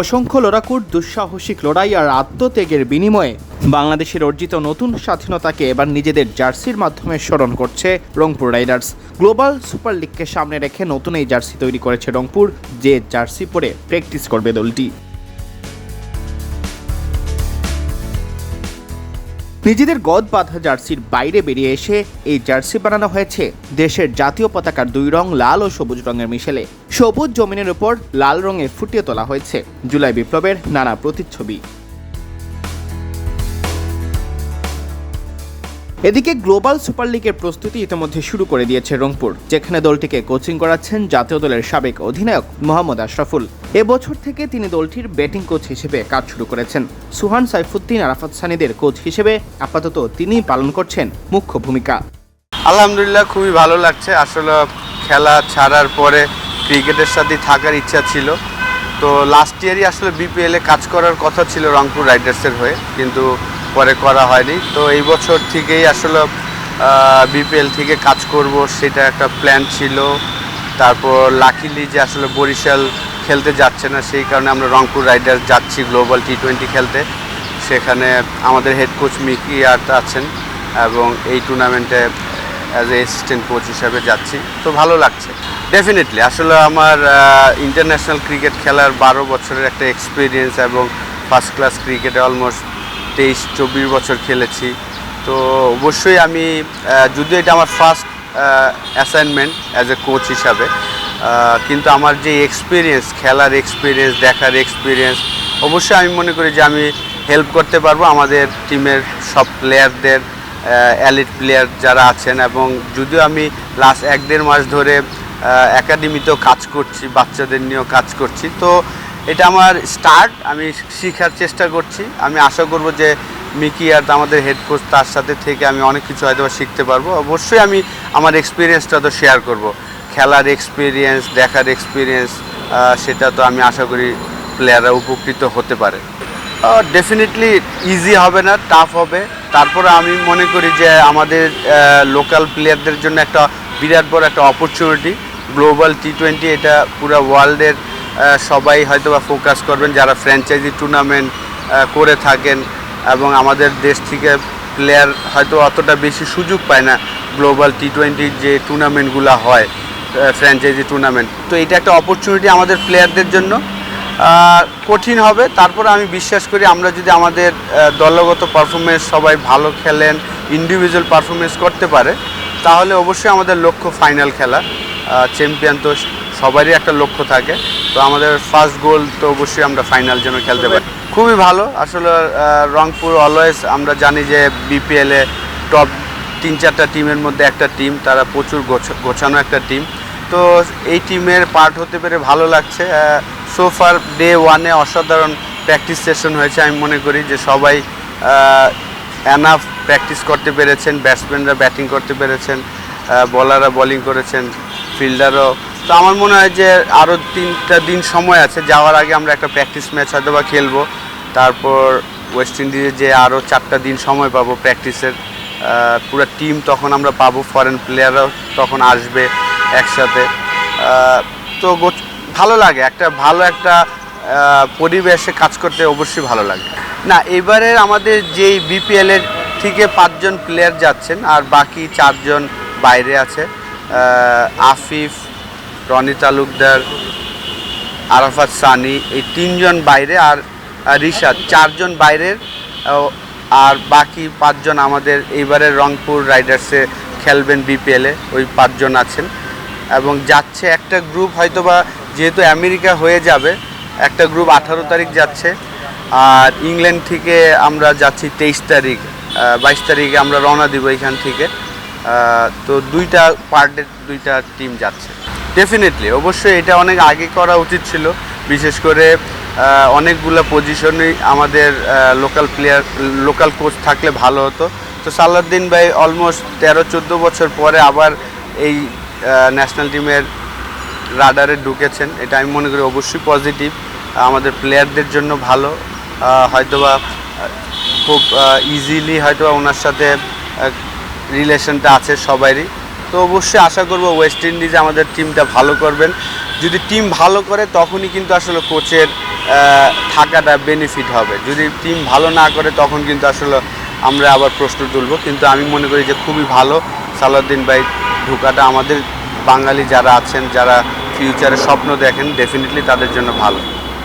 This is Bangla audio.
অসংখ্য লড়াকুর দুঃসাহসিক লড়াই আর আত্মত্যাগের বিনিময়ে বাংলাদেশের অর্জিত নতুন স্বাধীনতাকে এবার নিজেদের জার্সির মাধ্যমে স্মরণ করছে রংপুর রাইডার্স। গ্লোবাল সুপার লিগকে সামনে রেখে নতুন এই জার্সি তৈরি করেছে রংপুর, যে জার্সি পরে প্র্যাকটিস করবে দলটি। নিজেদের গদ বাঁধা জার্সির বাইরে বেরিয়ে এসে এই জার্সি বানানো হয়েছে দেশের জাতীয় পতাকার দুই রং লাল ও সবুজ রঙের মিশেলে। সবুজ জমিনের উপর লাল রঙে ফুটিয়ে তোলা হয়েছে। জুলাই বিপ্লবের নানা প্রতিচ্ছবি। এদিকে গ্লোবাল সুপার লিগের প্রস্তুতি ইতিমধ্যে শুরু করে দিয়েছে রংপুর, যেখানে দলটিকে কোচিং করাচ্ছেন জাতীয় দলের সাবেক অধিনায়ক মোহাম্মদ আশরাফুল। এবছর থেকে তিনি দলটির ব্যাটিং কোচ হিসেবে কাজ শুরু করেছেন। সুহান সাইফুদ্দিন আরাফাত সানিদের কোচ হিসেবে আপাতত তিনিই পালন করছেন মুখ্য ভূমিকা। আলহামদুলিল্লাহ, খুবই ভালো লাগছে। আসলে খেলা ছাড়ার পরে ক্রিকেটের সাথে থাকার ইচ্ছা ছিল। তো লাস্ট ইয়ারই আসলে বিপিএলে কাজ করার কথা ছিল রংপুর রাইডার্সের হয়ে। কিন্তু পরে করা হয়নি। তো এই বছর থেকেই আসলে বিপিএল থেকে কাজ করব সেটা একটা প্ল্যান ছিল। তারপর লাকিলি যে আসলে বরিশাল খেলতে যাচ্ছে না, সেই কারণে আমরা রংপুর রাইডার্স যাচ্ছি গ্লোবাল টি টোয়েন্টি খেলতে। সেখানে আমাদের হেড কোচ মিকি আর্ট আছেন এবং এই টুর্নামেন্টে অ্যাজ এ অ্যাসিস্ট্যান্ট কোচ হিসাবে যাচ্ছি। তো ভালো লাগছে। ডেফিনেটলি আসলে আমার ইন্টারন্যাশনাল ক্রিকেট খেলার বারো বছরের একটা এক্সপিরিয়েন্স এবং ফার্স্ট ক্লাস ক্রিকেটে অলমোস্ট তেইশ, চব্বিশ বছর খেলেছি। তো অবশ্যই আমি যদিও এটা আমার first assignment as a coach হিসাবে কিন্তু আমার যে এক্সপিরিয়েন্স খেলার এক্সপিরিয়েন্স দেখার এক্সপিরিয়েন্স অবশ্যই আমি মনে করি যে আমি হেল্প করতে পারব আমাদের টিমের সব প্লেয়ারদের অ্যালিট প্লেয়ার যারা আছেন এবং যদিও আমি লাস্ট এক দেড় মাস ধরে একাডেমিতেও কাজ করছি, বাচ্চাদের নিয়েও কাজ করছি, তো এটা আমার স্টার্ট আমি শেখার চেষ্টা করছি। আমি আশা করব যে মিকি আর আমাদের হেড কোচ তার সাথে থেকে আমি অনেক কিছু হয়তো শিখতে পারব। অবশ্যই আমি আমার এক্সপিরিয়েন্সটা তো শেয়ার করব। খেলার এক্সপিরিয়েন্স দেখার এক্সপিরিয়েন্স সেটা তো আমি আশা করি প্লেয়াররা উপকৃত হতে পারে। ডেফিনেটলি ইজি হবে না টাফ হবে। তারপরে আমি মনে করি যে আমাদের লোকাল প্লেয়ারদের জন্য একটা বিরাট বড় একটা অপরচুনিটি গ্লোবাল টি টোয়েন্টি এটা পুরো ওয়ার্ল্ডের সবাই হয়তো বা ফোকাস করবেন যারা ফ্র্যাঞ্চাইজি টুর্নামেন্ট করে থাকেন এবং আমাদের দেশ থেকে প্লেয়ার হয়তো অতটা বেশি সুযোগ পায় না গ্লোবাল টি টোয়েন্টির যে টুর্নামেন্টগুলো হয় ফ্র্যাঞ্চাইজি টুর্নামেন্ট তো এটা একটা অপরচুনিটি আমাদের প্লেয়ারদের জন্য। কঠিন হবে, তারপর আমি বিশ্বাস করি আমরা যদি আমাদের দলগত পারফরমেন্স সবাই ভালো খেলেন ইন্ডিভিজুয়াল পারফরমেন্স করতে পারে, তাহলে অবশ্যই আমাদের লক্ষ্য ফাইনাল খেলা চ্যাম্পিয়ন তো সবারই একটা লক্ষ্য থাকে। তো আমাদের ফার্স্ট গোল তো অবশ্যই আমরা ফাইনাল যেন খেলতে পারি। খুবই ভালো। আসলে রংপুর অলওয়েজ আমরা জানি যে বিপিএলে টপ তিন চারটা টিমের মধ্যে একটা টিম তারা প্রচুর গোছ- গোছানো একটা টিম তো এই টিমের পার্ট হতে পেরে ভালো লাগছে। সোফার ডে ওয়ানে অসাধারণ প্র্যাকটিস সেশন হয়েছে। আমি মনে করি যে সবাই অ্যানাফ প্র্যাকটিস করতে পেরেছেন। ব্যাটসম্যানরা ব্যাটিং করতে পেরেছেন। বলাররা বোলিং করেছেন। ফিল্ডারও তো আমার মনে হয় যে আরও তিনটা দিন সময় আছে, যাওয়ার আগে আমরা একটা প্র্যাকটিস ম্যাচ হয়তো বা খেলব। তারপর ওয়েস্ট ইন্ডিজে যে আরও চারটা দিন সময় পাবো প্র্যাকটিসের পুরো টিম তখন আমরা পাবো ফরেন প্লেয়াররাও তখন আসবে একসাথে। তো ভালো লাগে, একটা ভালো একটা পরিবেশে কাজ করতে অবশ্যই ভালো লাগে। না এবারে আমাদের যেই বিপিএলের থেকে পাঁচজন প্লেয়ার যাচ্ছেন, আর বাকি চারজন বাইরে আছে আফিফ রনি তালুকদার, আরাফাত সানি, এই তিনজন বাইরে আর আর রিশাদ, চারজন বাইরের আর বাকি পাঁচজন আমাদের এইবারের রংপুর রাইডার্সে খেলবেন বিপিএলে ওই পাঁচজন আছেন। এবং যাচ্ছে একটা গ্রুপ হয়তোবা যেহেতু আমেরিকা হয়ে যাবে, একটা গ্রুপ আঠারো তারিখ যাচ্ছে। আর ইংল্যান্ড থেকে আমরা যাচ্ছি তেইশ তারিখ বাইশ তারিখে আমরা রওনা দিব এখান থেকে। তো দুইটা পার্টের দুইটা টিম যাচ্ছে। ডেফিনেটলি অবশ্যই এটা অনেক আগে করা উচিত ছিল। বিশেষ করে অনেকগুলো পজিশনই আমাদের লোকাল প্লেয়ার লোকাল কোচ থাকলে ভালো হতো। তো সালাউদ্দিন ভাই অলমোস্ট তেরো, চোদ্দ বছর পরে আবার এই ন্যাশনাল টিমের রাডারে ঢুকেছেন। এটা আমি মনে করি অবশ্যই পজিটিভ আমাদের প্লেয়ারদের জন্য ভালো। হয়তোবা খুব ইজিলি হয়তোবা ওনার সাথে রিলেশনটা আছে সবারই। তো অবশ্যই আশা করব ওয়েস্ট ইন্ডিজে আমাদের টিমটা ভালো করবেন। যদি টিম ভালো করে, তখনই কিন্তু আসলে কোচের থাকাটা বেনিফিট হবে। যদি টিম ভালো না করে, তখন কিন্তু আসলে আমরা আবার প্রশ্ন তুলব। কিন্তু আমি মনে করি যে খুবই ভালো সালাউদ্দিন ভাই ঢোকাটা। আমাদের বাঙালি যারা আছেন, যারা ফিউচারে স্বপ্ন দেখেন ডেফিনেটলি তাদের জন্য ভালো।